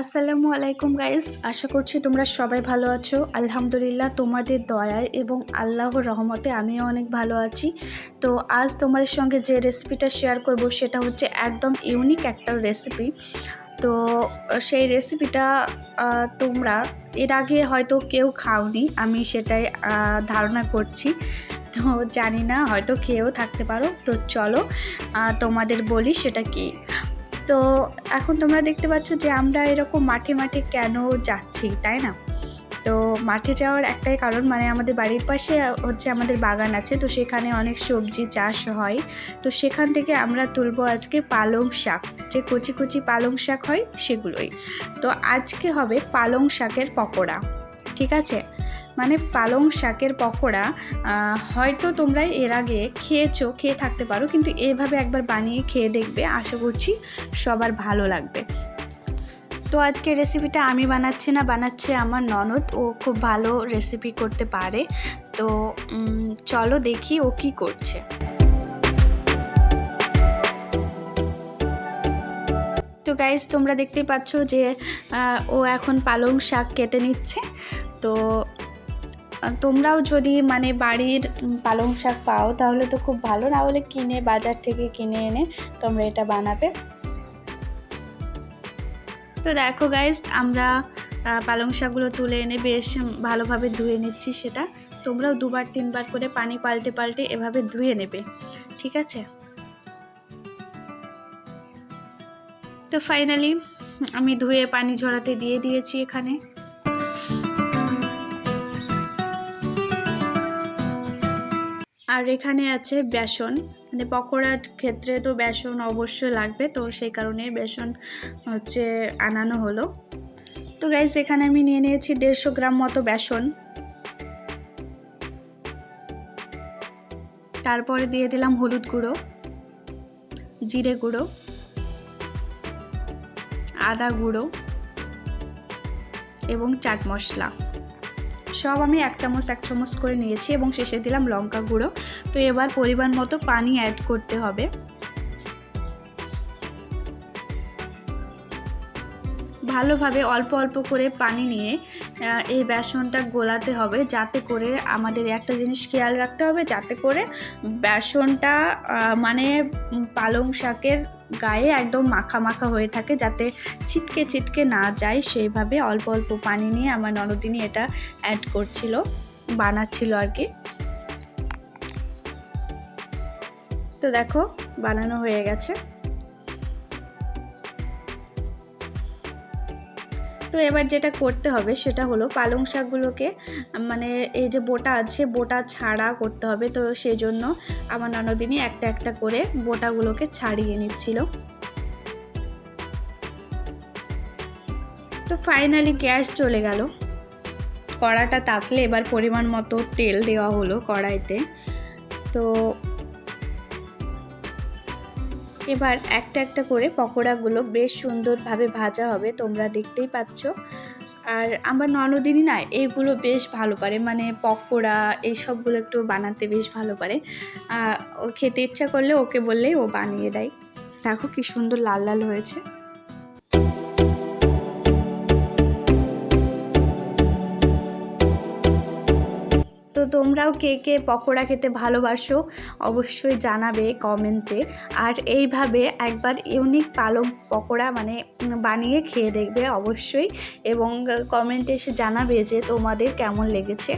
আসসালামু আলাইকুম গাইস আশা করছি তোমরা সবাই ভালো আছো। আলহামদুলিল্লাহ তোমাদের দয়ায় এবং আল্লাহর রহমতে আমিও অনেক ভালো আছি। তো আজ তোমাদের সঙ্গে যে রেসিপিটা শেয়ার করব সেটা হচ্ছে একদম ইউনিক একটা রেসিপি তো, সেই রেসিপিটা তোমরা, এর আগে হয়তো কেউ খাওনি, আমি সেটাই ধারণা করছি। তো জানি না, হয়তো খেয়েও থাকতে পারো। তো চলো তোমাদের বলি সেটা কি। তো এখন তোমরা দেখতে পাচ্ছ যে আমরা এরকম মাঠে মাঠে কেন যাচ্ছি, তাই না? তো মাঠে যাওয়ার একটাই কারণ মানে আমাদের বাড়ির পাশে হচ্ছে আমাদের বাগান আছে, তো সেখানে অনেক সবজি চাষ হয়। তো সেখান থেকে আমরা তুলবো আজকে পালং শাক, যে কচি কচি পালং শাক হয় সেগুলোই। তো আজকে হবে পালং শাকের পকোড়া, ঠিক আছে? মানে পালং শাকের পকোড়া হয়তো তোমরা এর আগে খেয়েছো, খেয়ে থাকতে পারো, কিন্তু এভাবে একবার বানিয়ে খেয়ে দেখবে, আশা করছি সবার ভালো লাগবে। তো আজকে রেসিপিটা আমি বানাচ্ছি না, বানাচ্ছে আমার ননদ, ও খুব ভালো রেসিপি করতে পারে। তো চলো দেখি ও কি করছে। তো গাইজ তোমরা দেখতেই পাচ্ছ যে ও এখন পালং শাক কেটে নিচ্ছে। তো তোমরাও যদি মানে বাড়ির পালং শাক পাও, তাহলে তো খুব ভালো। না হলে কিনে, বাজার থেকে কিনে এনে তোমরা এটা বানাবে। তো দেখো গাইজ আমরা পালং শাকগুলো তুলে এনে বেশ ভালোভাবে ধুয়ে নিচ্ছি সেটা। তোমরাও দুবার, তিনবার করে পানি পাল্টে পাল্টে এভাবে ধুয়ে নেবে, ঠিক আছে? তো ফাইনালি আমি ধুয়ে পানি ঝরাতে দিয়ে দিয়েছি এখানে। আর এখানে আছে বেসন। মানে পকোড়ার ক্ষেত্রে তো বেসন অবশ্যই লাগবে, তো সেই কারণে বেসন হচ্ছে আনানো হলো। তো গাইজ এখানে আমি নিয়ে নিয়েছি দেড়শো গ্রাম মতো বেসন। তারপরে দিয়ে দিলাম হলুদ গুঁড়ো, জিরে গুঁড়ো, আদা গুঁড়ো এবং চাট মশলা। সব আমি এক চামচ এক চামচ করে নিয়েছি এবং শেষে দিলাম লঙ্কা গুঁড়ো। তো এবার পরিমাণ মতো পানি অ্যাড করতে হবে। ভালোভাবে অল্প অল্প করে পানি নিয়ে এই বেসনটা গোলাতে হবে যাতে করে আমাদের একটা জিনিস খেয়াল রাখতে হবে, যাতে করে বেসনটা মানে পালং শাকের গায়ে একদম মাখা মাখা হয়ে থাকে যাতে ছিটকে ছিটকে না যায়। সেইভাবে অল্প অল্প পানি নিয়ে আমার ননদিনী এটা অ্যাড করছিল, বানাচ্ছিল আর কি। তো দেখো, বানানো হয়ে গেছে। তো এবার যেটা করতে হবে সেটা হলো পালং শাকগুলোকে মানে এই যে বোটা আছে বোটা ছাড়া করতে হবে। তো সেই জন্য আমার ননদিনী একটা একটা করে বোটাগুলোকে ছাড়িয়ে নিচ্ছিল। তো ফাইনালি গ্যাস চলে গেল। কড়াটা তাকলে এবার পরিমাণ মতো তেল দেওয়া হলো কড়াইতে। তো এবার একটা একটা করে পকোড়াগুলো বেশ সুন্দরভাবে ভাজা হবে, তোমরা দেখতেই পাচ্ছ। আর আমার ননদিনই না এইগুলো বেশ ভালো পারে মানে পকোড়া এইসবগুলো একটু বানাতে বেশ ভালো পারে। খেতে ইচ্ছা করলে ওকে বললেই ও বানিয়ে দেয়। দেখো কি সুন্দর লাল লাল হয়েছে। তো তোমরাও কে কে পকোড়া খেতে ভালোবাসো অবশ্যই জানাবে কমেন্টে। আর এইভাবে একবার ইউনিক পালং পকোড়া মানে বানিয়ে খেয়ে দেখবে অবশ্যই এবং কমেন্টে এসে জানাবে যে তোমাদের কেমন লেগেছে।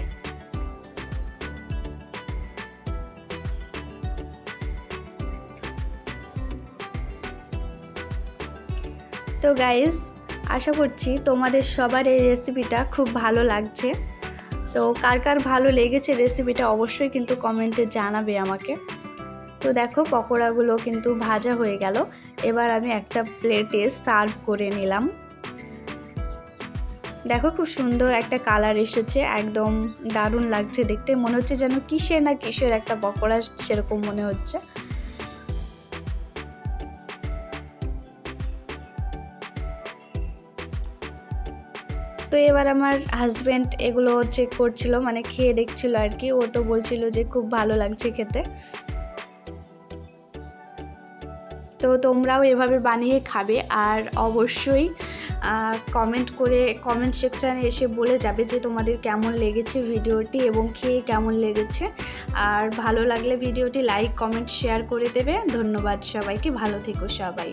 তো গাইজ আশা করছি তোমাদের সবার এই রেসিপিটা খুব ভালো লাগছে। তো কার কার ভালো লেগেছে রেসিপিটা অবশ্যই কিন্তু কমেন্টে জানাবে আমাকে। তো দেখো, পকোড়াগুলো কিন্তু ভাজা হয়ে গেল। এবার আমি একটা প্লেটে সার্ভ করে নিলাম। দেখো, খুব সুন্দর একটা কালার এসেছে। একদম দারুণ লাগছে দেখতে। মনে হচ্ছে যেন কিসের না কিসের একটা পকোড়া, সেরকম মনে হচ্ছে। তো এবার আমার হাজব্যান্ড এগুলো চেক করছিল মানে খেয়ে দেখছিল আর কি। ও তো বলছিল যে খুব ভালো লাগছে খেতে। তো তোমরাও এভাবে বানিয়ে খাবে আর অবশ্যই কমেন্ট করে কমেন্ট সেকশানে এসে বলে যাবে যে তোমাদের কেমন লেগেছে ভিডিওটি এবং খেয়ে কেমন লেগেছে। আর ভালো লাগলে ভিডিওটি লাইক কমেন্ট শেয়ার করে দেবে। ধন্যবাদ সবাইকে। ভালো থেকো সবাই।